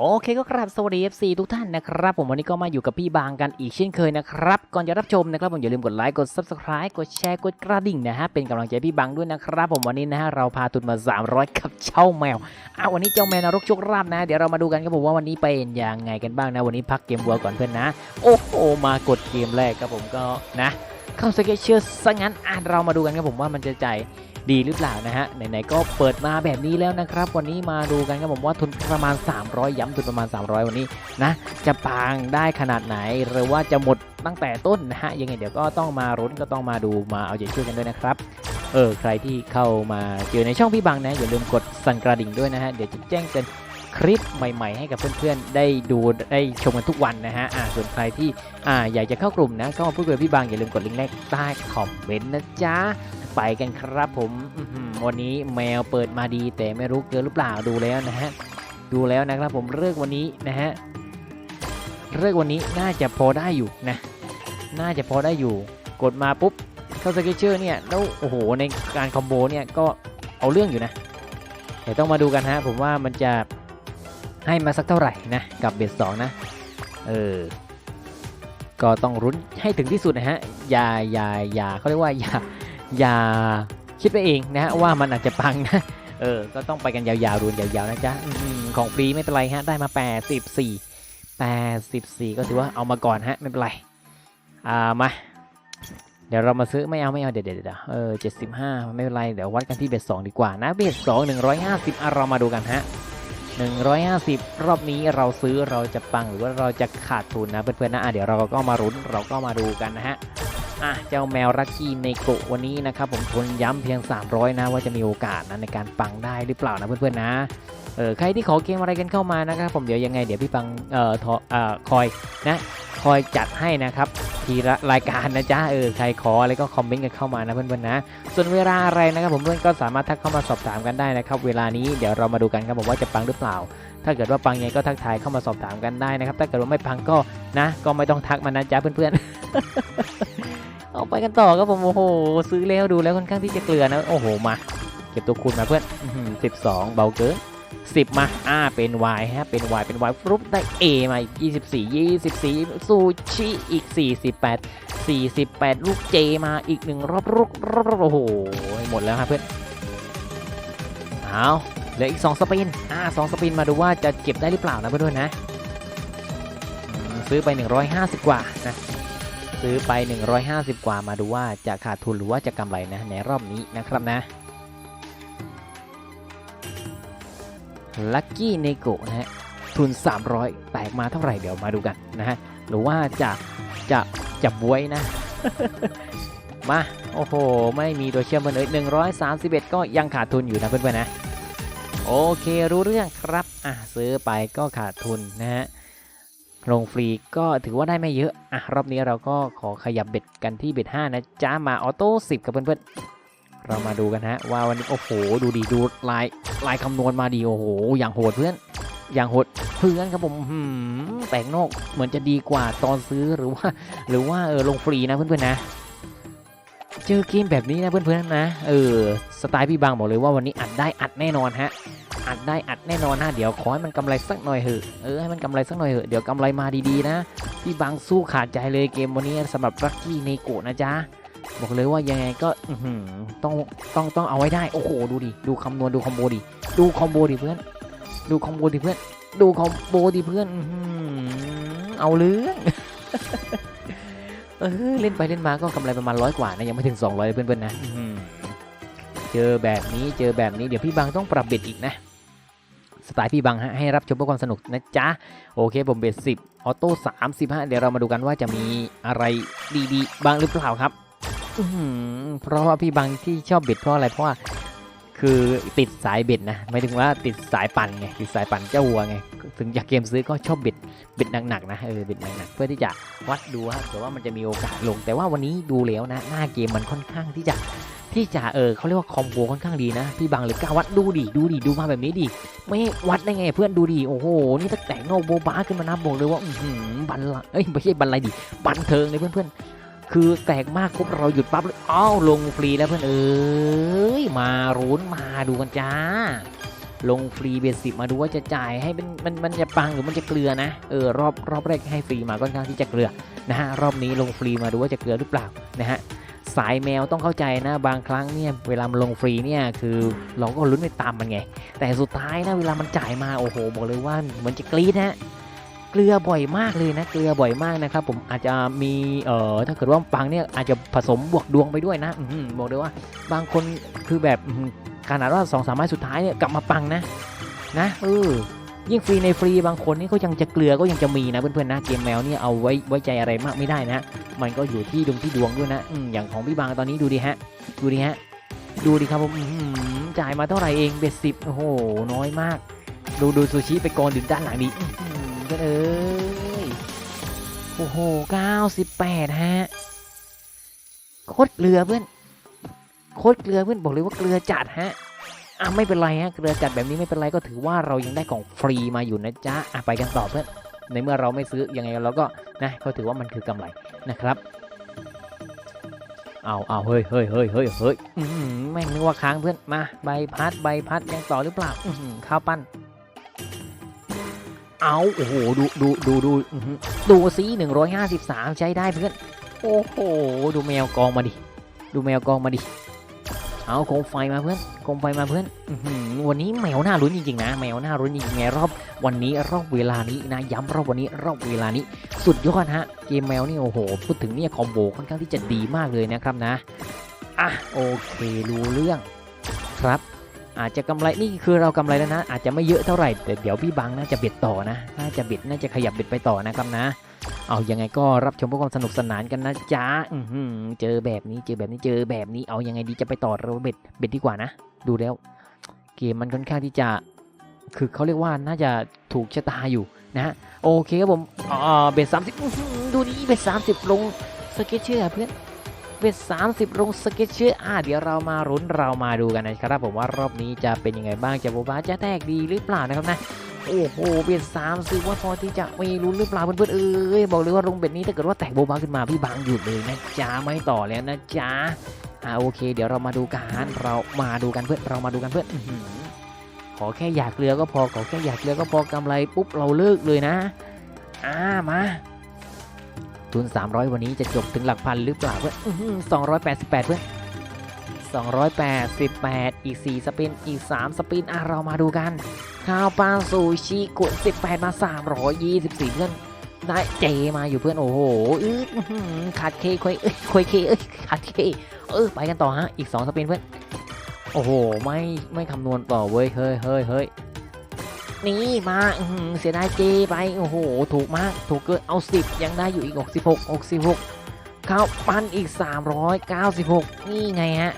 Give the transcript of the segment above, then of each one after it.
โอเคก็ครับสวัสดี FC ทุกท่านนะครับ ผมวันนี้ก็มาอยู่กับพี่บางกันอีกเช่นเคยนะครับ ก่อนจะรับชมนะครับผมอย่าลืมกดไลค์กด Subscribe กดแชร์กดกระดิ่งนะฮะเป็นกำลังใจพี่บางด้วยนะครับผมวันนี้นะฮะเราพาทุนมา 300 กับเจ้าแมวอ้าววันนี้เจ้าแมวนรกโชคราบนะ เดี๋ยวเรามาดูกันครับผมว่าวันนี้เป็นยังไงกันบ้างนะ วันนี้พักเกมวัวก่อนเพื่อนนะ โอ้โหมากดเกมแรกครับผมก็นะ เข้าสเก็ตเชื่อซะงั้นอะเรามาดูกันครับผมว่ามันจะใจ ดีหรือเปล่านะฮะไหนๆก็เปิดมาแบบนี้แล้วนะครับ วันนี้มาดูกันครับผมว่าทุนประมาณ 300 ย้ำทุนประมาณ 300 วันนี้นะจะปางได้ขนาดไหนหรือว่าจะหมดตั้งแต่ต้นนะฮะยังไงเดี๋ยวก็ต้องมารุ้นก็ต้องมาดูมาเอาใจช่วยกันด้วยนะครับเออใครที่เข้ามาเจอในช่องพี่บังนะอย่าลืมกดสั่นกระดิ่งด้วยนะฮะเดี๋ยวจะแจ้งเตือน คลิปใหม่ๆ ให้กับเพื่อนๆ ได้ดูได้ชมกันทุกวันนะฮะอ่าส่วนใครที่อ่าอยากจะเข้ากลุ่มนะก็มาพูดคุยกับพี่บางอย่าลืมกดลิงก์แรกใต้คอมเมนต์นะจ๊ะไปกันครับผมวันนี้แมวเปิดมาดี แต่ไม่รู้เกินหรือเปล่าดูแล้วนะฮะดูแล้วนะครับผมเลิกวันนี้นะฮะเลิกวันนี้น่าจะพอได้อยู่นะน่าจะพอได้อยู่กดมาปุ๊บเข้าสเกจเชอร์เนี่ยแล้วโอ้โหในการคอมโบเนี่ยก็เอาเรื่องอยู่นะเดี๋ยวต้องมาดูกันฮะผมว่ามันจะ ให้มาสักเท่าไหร่นะกับเบสสองนะเออก็ต้องรุ้นให้ถึงที่สุดนะฮะอย่าอย่าอย่าเขาเรียกว่าอย่าอย่าคิดไปเองนะฮะว่ามันอาจจะปังนะเออก็ต้องไปกันยาวๆรุนยาวๆนะจ๊ะอของฟรีไม่เป็นไรฮะได้มา 84 84 ก็ถือว่าเอามาก่อนฮะไม่เป็นไรอ่ามาเดี๋ยวเรามาซื้อไม่เอาไม่เอาเดี๋ยวเดี๋ยวเดี๋ยวเออ75ไม่เป็นไร เดี๋ยววัดกันที่เบส2ดีกว่านะเบส2 150อะเรามาดูกันฮะ 150 รอบนี้เราซื้อเราจะปังหรือว่าเราจะขาดทุนนะเพื่อนๆนะเดี๋ยวเราก็มารุ้นเราก็มาดูกันนะฮะ อะเจ้าแมวรักกีในโกะวันนี้นะครับผมทนย้ำเพียง 300 นะว่าจะมีโอกาสนะในการปังได้หรือเปล่านะเพื่อนๆนะเออใครที่ขอเกมอะไรกันเข้ามานะครับผมเดี๋ยวยังไงเดี๋ยวพี่ปังเอ่อทอเอ่อคอยนะคอยจัดให้นะครับทีละรายการนะจ๊ะเออใครขออะไรก็คอมเมนต์กันเข้ามานะเพื่อนๆนะ ส่วนเวลาอะไรนะครับผมเพื่อนก็สามารถทักเข้ามาสอบถามกันได้นะครับเวลานี้เดี๋ยวเรามาดูกันครับผมว่าจะปังหรือเปล่า ถ้าเกิดว่าปังยังไงก็ทักทายเข้ามาสอบถามกันได้นะครับถ้าเกิดว่าไม่ปังก็นะ ก็ไม่ต้องทักมานะจ๊ะเพื่อนๆ เอาไปกันต่อครับผมโอ้โหซื้อแล้วดูแล้วค่อนข้างที่จะเกลือนะโอ้โหมา เก็บตัวคูณมาเพื่อนสิบสองเบาเกินสิบมา อ่า เป็น Y ฮะ เป็น Y เป็น Y ฟรุปได้ A มาอีกยี่สิบสี่ยี่สิบสี่ซูชิอีกสี่สิบแปดสี่สิบแปดลูกเจมาอีกหนึ่งรอบรอบรอบรอบโอ้โห หมดแล้วครับเพื่อน เอาเหลืออีกสองสปิน อ่าสองสปินมาดูว่าจะเก็บได้หรือเปล่านะเพื่อนนะ ซื้อไป 150 กว่านะ ซื้อไป 150 กว่ามาดูว่าจะขาดทุนหรือว่าจะกำไรนะในรอบนี้นะครับนะลัคกี้เนโกนะฮะทุน 300 แตกมาเท่าไหร่เดี๋ยวมาดูกันนะฮะหรือว่าจะจะจะบวยนะ มา โอ้โห ไม่มีตัวเชื่อมเลย131 ก็ยังขาดทุนอยู่นะเพื่อนๆนะ โอเครู้เรื่องครับ อะซื้อไปก็ขาดทุนนะฮะ ลงฟรีก็ถือว่าได้ไม่เยอะ อะ รอบนี้เราก็ขอขยับเบ็ดกันที่เบ็ด5นะจ้ามาออโต้10กับเพื่อนๆ เรามาดูกันฮะ ว่าวันนี้ โอ้โห ดูดีดูลายลายคำนวณมาดี โอ้โห อย่างโหดเพื่อน อย่างโหดเพื่อนครับผมหืมแปลงนอกเหมือนจะดีกว่าตอนซื้อหรือว่า หรือว่าเออลงฟรีนะเพื่อนๆนะ เจอเกมแบบนี้นะเพื่อนๆนะ เออ สไตล์พี่บางบอกเลยว่าวันนี้อัดได้อัดแน่นอนฮะ อัดได้อัดแน่นอนนะเดี๋ยวขอให้มันกำไรสักหน่อยเหอะ เออให้มันกำไรสักหน่อยเหอะ เดี๋ยวกำไรมาดีๆนะ พี่บางสู้ขาดใจเลยเกมวันนี้สำหรับลัคกี้เนโกนะจ๊ะ บอกเลยว่ายังไงก็ต้องต้องต้องเอาไว้ได้ โอ้โหดูดิ ดูคำนวณดูคอมโบดิ ดูคอมโบดิเพื่อน ดูคอมโบดิเพื่อน ดูคอมโบดิเพื่อน เอาเรื่อง เออเล่นไปเล่นมาก็กำไรประมาณร้อยกว่านะยังไม่ถึง 200เลยเพื่อนๆนะอื้อหือเจอแบบนี้เจอแบบนี้เดี๋ยวพี่บางต้องปรับเบ็ดอีกนะสไตล์พี่บังฮะให้รับชมเพื่อความสนุกนะจ๊ะ โอเคผมเบสสิบออโต้สามสิบฮะเดี๋ยวเรามาดูกันว่าจะมีอะไรดีๆบ้างหรือเปล่าครับอื้อหือเพราะว่าพี่บังที่ชอบเบ็ดเพราะอะไรเพราะว่า คือติดสายเบ็ดนะหมายถึงว่าติดสายปั่นไงติดสายปั่นเจ้าวัวไงถึงอยากเกมซื้อก็ชอบเบ็ดเบ็ดหนักๆนะเออเบ็ดหนักๆเพื่อที่จะวัดดูฮะเผื่อว่ามันจะมีโอกาสลง แต่ว่าวันนี้ดูแล้วนะหน้าเกมมันค่อนข้างที่จะที่จะเออเขาเรียกว่าคอมโบค่อนข้างดีนะพี่บังเลยกล้าวัดดูดิดูดิดูมาแบบนี้ดิไม่วัดได้ไงเพื่อนดูดิโอ้โหนี่ถ้าแตกนอกโบบาขึ้นมานะบอกเลยว่าอือหือบันละเอ้ยไม่ใช่บันอะไรดิบันเทิงเลยเพื่อนๆ คือแตกมากปุ๊บเราหยุดปั๊บเลยอ้าวลงฟรีแล้วเพื่อนเอ้ยมารุนมาดูกันจ้า ลงฟรีเบสิมาดูว่าจะจ่ายให้เป็นมันมันจะปังหรือมันจะเกลือนะเออรอบรอบแรกให้ฟรีมาค่อนข้างที่จะเกลือนะฮะรอบนี้ลงฟรีมาดูว่าจะเกลือหรือเปล่านะฮะสายแมวต้องเข้าใจนะบางครั้งเนี่ยเวลามันลงฟรีเนี่ยคือเราก็ลุ้นไปตามมันไง แต่สุดท้ายนะเวลามันจ่ายมาโอ้โหบอกเลยว่าเหมือนจะกรี๊ดฮะ กลือบ่อยมากเลยนะเกลือบ่อยมากนะครับผมอาจจะมีเอ่อถ้าเกิดว่าปังเนี่ยอาจจะผสมบวกดวงไปด้วยนะอบอกเลยว่า บางคนคือแบบขนาดว่าสองสามไม้สุดท้ายเนี่ยกลับมาปังนะนะเออยิ่งฟรีในฟรีบางคนนี่ก็ยังจะเกลือก็ยังจะมีนะเพื่อนๆนะเกมแมวเนี่ยเอาไว้ไว้ใจอะไรมากไม่ได้นะ มันก็อยู่ที่ดวงที่ดวงด้วยนะอือย่างของพี่บางตอนนี้ดูดิฮะ ดูดิฮะ ดูดิครับผมจ่ายมาเท่าไหร่เองเบ็ดสิบโอ้โหน้อยมาก ดูดูซูชิไปกองดินด้านหลังดิ อื้อหือกันเอ้ย โอ้โหเก้าสิบแปดฮะ โคตรเกลือเพื่อน โคตรเกลือเพื่อนบอกเลยว่าเกลือจัดฮะ อะไม่เป็นไรฮะ เกลือจัดแบบนี้ไม่เป็นไรก็ถือว่าเรายังได้ของฟรีมาอยู่นะจ๊ะ อะไปกันต่อเพื่อน ในเมื่อเราไม่ซื้อยังไงเราก็นะก็ถือว่ามันคือกำไรนะครับเอาเอาเฮ้ยเฮ้ยเฮ้ยเฮ้ยเฮ้ยแม่งนึกว่าค้างเพื่อน มา ใบพัด ใบพัด ยังต่อหรือเปล่าข้าวปั้น เอาโอ้โหดูดูดูดูดูซิหนึ่งร้อยห้าสิบสามใช้ได้เพื่อน โอ้โห ดูแมวกองมาดิ ดูแมวกองมาดิ เอาโคมไฟมาเพื่อนโคมไฟมาเพื่อนวันนี้แมวน่าลุ้นจริงๆนะ แมวน่าลุ้นจริงๆไงรอบวันนี้รอบเวลานี้นะย้ำรอบวันนี้รอบเวลานี้ สุดยอดฮะเกมแมวนี่โอ้โหพูดถึงเนี่ยคอมโบค่อนข้างที่จะดีมากเลยนะครับนะอะโอเครู้เรื่องครับ อาจจะกำไรนี่คือเรากำไรแล้วนะ อาจจะไม่เยอะเท่าไหร่แต่เดี๋ยวพี่บังน่าจะเบ็ดต่อนะน่าจะเบ็ดน่าจะขยับเบ็ดไปต่อนะครับนะ เอายังไงก็รับชมเพื่อความสนุกสนานกันนะจ๊ะเจอแบบนี้เจอแบบนี้เจอแบบนี้เอายังไงดีจะไปต่อเราเบ็ดเบ็ดดีกว่านะ ดูแล้ว เกมมันค่อนข้างที่จะ คือเขาเรียกว่าน่าจะถูกชะตาอยู่นะฮะโอเคครับผมอ่าเบ็ดสามสิบดูดิเบ็ดสามสิบลงสเก็ตเชื่อร์เพื่อน เบ็ดสามสิบลงสเก็ตเชื่ออ่าเดี๋ยวเรามารุ้นเรามาดูกันนะครับผมว่ารอบนี้จะเป็นยังไงบ้างจะโบบาจะแตกดีหรือเปล่านะครับนะโอ้โหเบ็ดสามสิบว่าพอที่จะมีลุ้นหรือเปล่าเพื่อนๆเอ้ยบอกเลยว่าลงเบ็ดนี้ถ้าเกิดว่าแตกโบบาขึ้นมาพี่บางหยุดเลยนะจ๊ะไม่ต่อแล้วนะจ๊ะอ่าโอเค เดี๋ยวเรามาดูกันเรามาดูกันเพื่อนเรามาดูกันเพื่อนขอแค่อยากเรือก็พอขอแค่อยากเรือก็พอกำไรปุ๊บเราเลิกเลยนะ อ่ามา ทุน 300 วันนี้จะจบถึงหลักพันหรือเปล่าเพื่อนอื้อหือ288เพื่อน288อีก4สปิน อีก3สปิน อะ เรามาดูกัน ข้าวปลาซูชิกด18มา324เพื่อน ได้เจมาอยู่เพื่อน โอ้โหอื้อขาดเคควยเอ้ยควยเคเอ้ยขาดเค เออ ไปกันต่อฮะ อีก2สปินเพื่อน โอ้โห ไม่ ไม่คำนวณต่อเว้ย เฮ้ยเฮ้ยเฮ้ย นี่มาเสียดายเจไป โอ้โห ถูกมาก ถูกเกิน เอา 10 ยังได้อยู่อีก 66 66ข้าวปั้นอีก 396 นี่ไงฮะ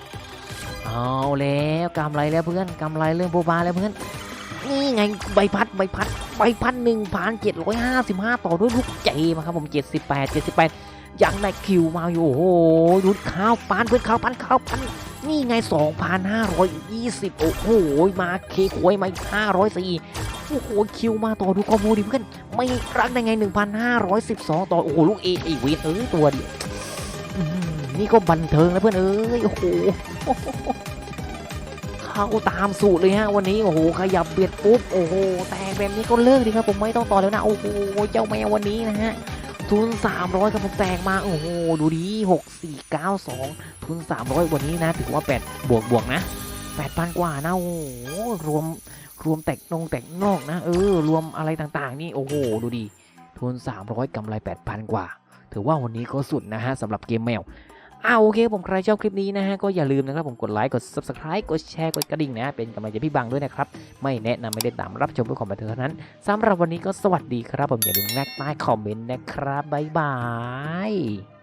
เอาแล้วกำไรแล้วเพื่อนกำไรเรื่องโบบาแล้วเพื่อน นี่ไงใบพัดใบพัดใบพัดหนึ่งพันเจ็ดร้อยห้าสิบห้าต่อด้วยลูกเจมาครับผมเจ็ดสิบแปดเจ็ดสิบแปดยังได้คิวมาอยู่ โอ้โหยุดข้าวปานเพื่อนข้าวปันข้าวปัน นี่ไงสองพันห้าร้อยยี่สิบโอ้โห มาเคควยมาห้าร้อยสี่โอ้โห คิวมาต่อดูคอมโบดิเพื่อน ไม่รักได้ไงหนึ่งพันห้าร้อยสิบสองต่อ โอ้โห ลูกเอเอเวนเออตัวเดียวอื้อหือนี่ก็บันเทิงแล้วเพื่อนเอ้ย โอ้โหเข้าตามสูตรเลยฮะ วันนี้ โอ้โห ขยับเบียดปุ๊บ โอ้โห แตกแบบนี้ก็เลิกดีครับ ผมไม่ต้องต่อแล้วนะ โอ้โห เจ้าแมววันนี้นะฮะ ทุน 300ครับผมแตกมา โอ้โห ดูดี6 4 9 2 ทุน 300 วันนี้นะ ถือว่า 8 บวกบวกนะ8,000 กว่านะ โอ้โห รวมรวมแตกนงแตกนอกนะ เออ รวมอะไรต่างๆ นี่ โอ้โห ดูดี ทุน 300 กำไร 8,000 กว่า ถือว่าวันนี้ก็สุดนะฮะสำหรับเกมแมว อ่าโอเคผมใครชอบคลิปนี้นะฮะก็อย่าลืมนะครับผมกดไลค์กด subscribe กดแชร์กดกระดิ่งนะฮะเป็นกำลังใจพี่บังด้วยนะครับ ไม่แนะนำไม่ได้ตามรับชมเพื่อความบันเทิงเท่านั้นสำหรับวันนี้ก็สวัสดีครับผมอย่าลืมแลกใต้คอมเมนต์นะครับบ๊ายบาย